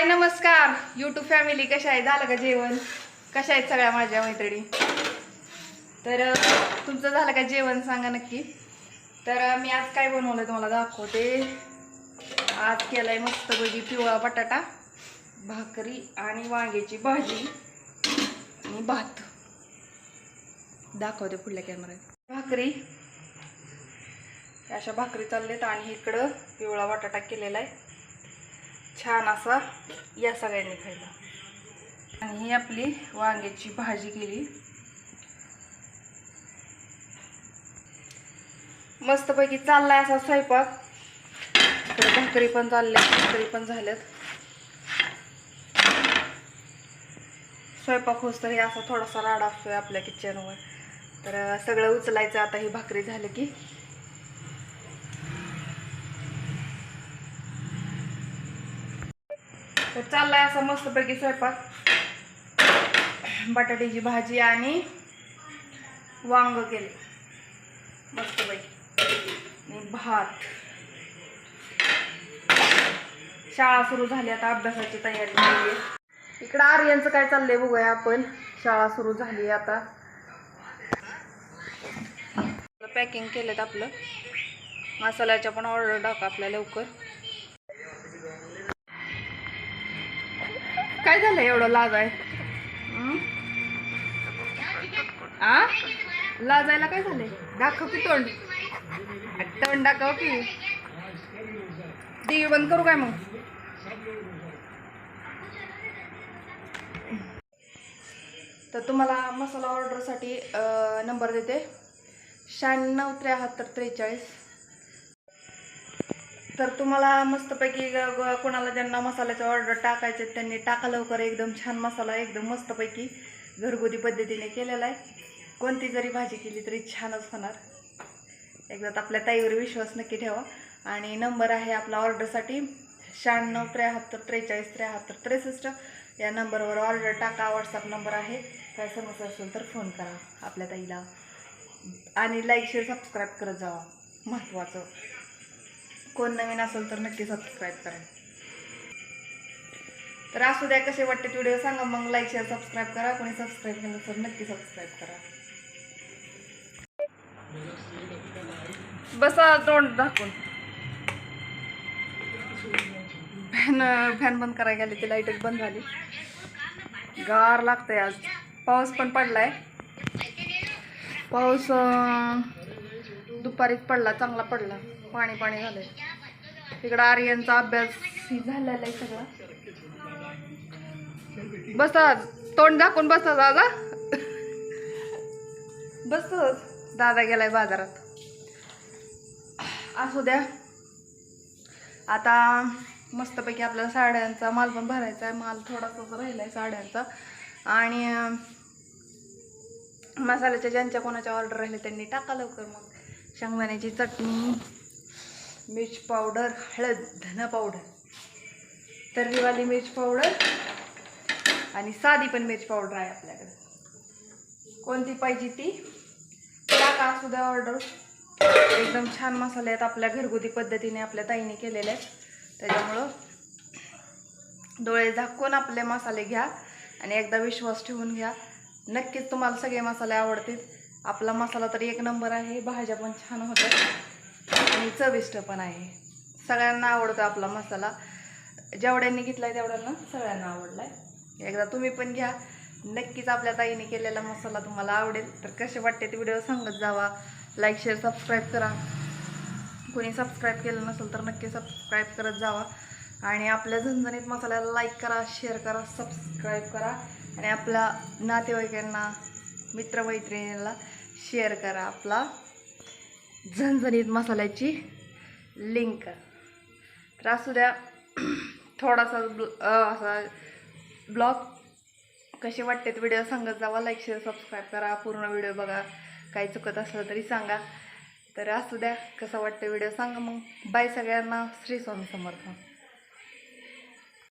हाय नमस्कार. YouTube family कशा आहे झालं का जेवण? कशा आहेत सगळ्या माझ्या मैत्रिणी? तर तुमचं झालं का जेवण? सांगा नक्की. तर मी आज काय बनवलं तुम्हाला दाखवते. आज केलाय मस्त पैकी पिवळा बटाटा भाकरी आणि वांग्याची भाजी आणि भात. दाखवते पुढल्या कॅमेऱ्यात भाकरी. अशा भाकरी चालल्यात आणि इकडं पिवळा बटाटा केलेला आहे. छान असा या सगळ्यांनी खायला आणि ही आपली वांग्याची भाजी केली. मस्तपैकी चाललाय असा स्वयंपाक. भाकरी पण चालल्या भाकरी पण झाल्यात. स्वयंपाक होस तरी असा थोडासा राडा असतोय आपल्या किचनवर तर सगळं उचलायचं. आता ही भाकरी झालं की तर चाललाय असा मस्तपैकी स्वयंपाक. बटाट्याची भाजी आणि वांग केले. मस्तपैकी. आणि भात. शाळा सुरू झाली आता अभ्यासाची तयारी झाली इकडं आर्यांचं काय चाललंय बघूया आपण. शाळा सुरू झाली आता. पॅकिंग केलेत आपलं. मसाल्याच्या पण ऑर्डर टाका आपल्या लवकर. काय झालं एवढं लाज आहे आ? लाजायला काय झालंय? दाखव की तोंड. तोंड दाखव की. टी व्ही बंद करू काय मग? तर तुम्हाला मसाला ऑर्डरसाठी नंबर देते. शहाण्णव त्र्याहत्तर त्रेचाळीस. तर तुम्हाला मस्तपैकी ग- कोणाला ज्यांना मसाल्याचे ऑर्डर टाकायचे त्यांनी टाका लवकर. एकदम छान मसाला एकदम मस्तपैकी घरगुती पद्धतीने केलेला आहे. कोणती जरी भाजी केली तरी छानच होणार. एकदा आपल्या ताईवर विश्वास नक्की ठेवा. आणि नंबर आहे आपला ऑर्डरसाठी शहाण्णव त्र्याहत्तर त्रेचाळीस त्र्याहत्तर त्रेसष्ट. या नंबरवर ऑर्डर टाका. व्हॉट्सअप नंबर आहे. काय समस्या असेल तर फोन करा आपल्या ताईला. आणि लाईक शेअर सबस्क्राईब करत जावा. महत्त्वाचं कोण नवीन असेल तर नक्की सबस्क्राईब करा. तर असू द्या कसे वाटते व्हिडिओ सांगा मग. लाईक शेअर सबस्क्राईब करा. कोणी सबस्क्राईब केलं तर नक्की सबस्क्राईब करा. बसा तोंड दाखवून फॅन फॅन बंद करायला गेली ती लाईटच बंद झाली. गार लागतंय आज. पाऊस पण पडलाय. पाऊस दुपारीच पडला चांगला पडला. पाणी पाणी झालंय. तिकडं आर्यनचा अभ्यास ही झालेला आहे सगळा. बसा तोंड दाखवून बसा दादा. बसतोच दादा गेलाय बाजारात. असू द्या. आता मस्तपैकी आपल्याला साड्यांचा माल पण भरायचा आहे. माल थोडासाच राहिला आहे साड्यांचा. आणि मसाल्याच्या ज्यांच्या कोणाच्या ऑर्डर राहिले त्यांनी टाका लवकर मग. शेंगदाण्याची चटणी मिर्च पावडर हळद धना पावडर तर्रीवाली मिर्च पावडर आणि साधी पण मिर्च पावडर आहे आपल्याकडे. कोणती पाहिजे ती? टाका सुद्धा ऑर्डर एकदम छान मसाले आहेत आपल्या घरगुती पद्धतीने आपल्या ताईने केलेले आहेत. त्याच्यामुळं डोळे झाकून आपले मसाले घ्या आणि एकदा विश्वास ठेवून घ्या. नक्कीच तुम्हाला सगळे मसाले आवडतील. आपला मसाला तर एक नंबर आहे भाज्या पण छान होतात आणि चविष्ट पण आहे. सगळ्यांना आवडतो आपला मसाला. जेवढ्यांनी घेतला आहे तेवढ्यांना सगळ्यांना आवडला आहे एकदा तुम्ही पण घ्या. नक्कीच आपल्या ताईने केलेला मसाला तुम्हाला आवडेल. तर कसे वाटते ते व्हिडिओ सांगत जावा. लाईक शेअर सबस्क्राईब करा. कोणी सबस्क्राईब केलं नसेल तर नक्की सबस्क्राईब करत जावा. आणि आपल्या झणझणीत मसाल्याला लाईक करा शेअर करा सबस्क्राईब करा. आणि आपल्या नातेवाईकांना मित्रमैत्रिणींना शेअर करा आपला झणझणीत मसाल्याची लिंक तर असू द्या थोडासा ब्ल असा ब्लॉग कसे वाटते व्हिडिओ सांगत जावा. लाईक शेअर सबस्क्राईब करा. पूर्ण व्हिडिओ बघा. काही चुकत असलं तरी सांगा. तर असू द्या कसा वाटतं व्हिडिओ सांगा मग. बाय सगळ्यांना. श्री स्वामी समर्थ.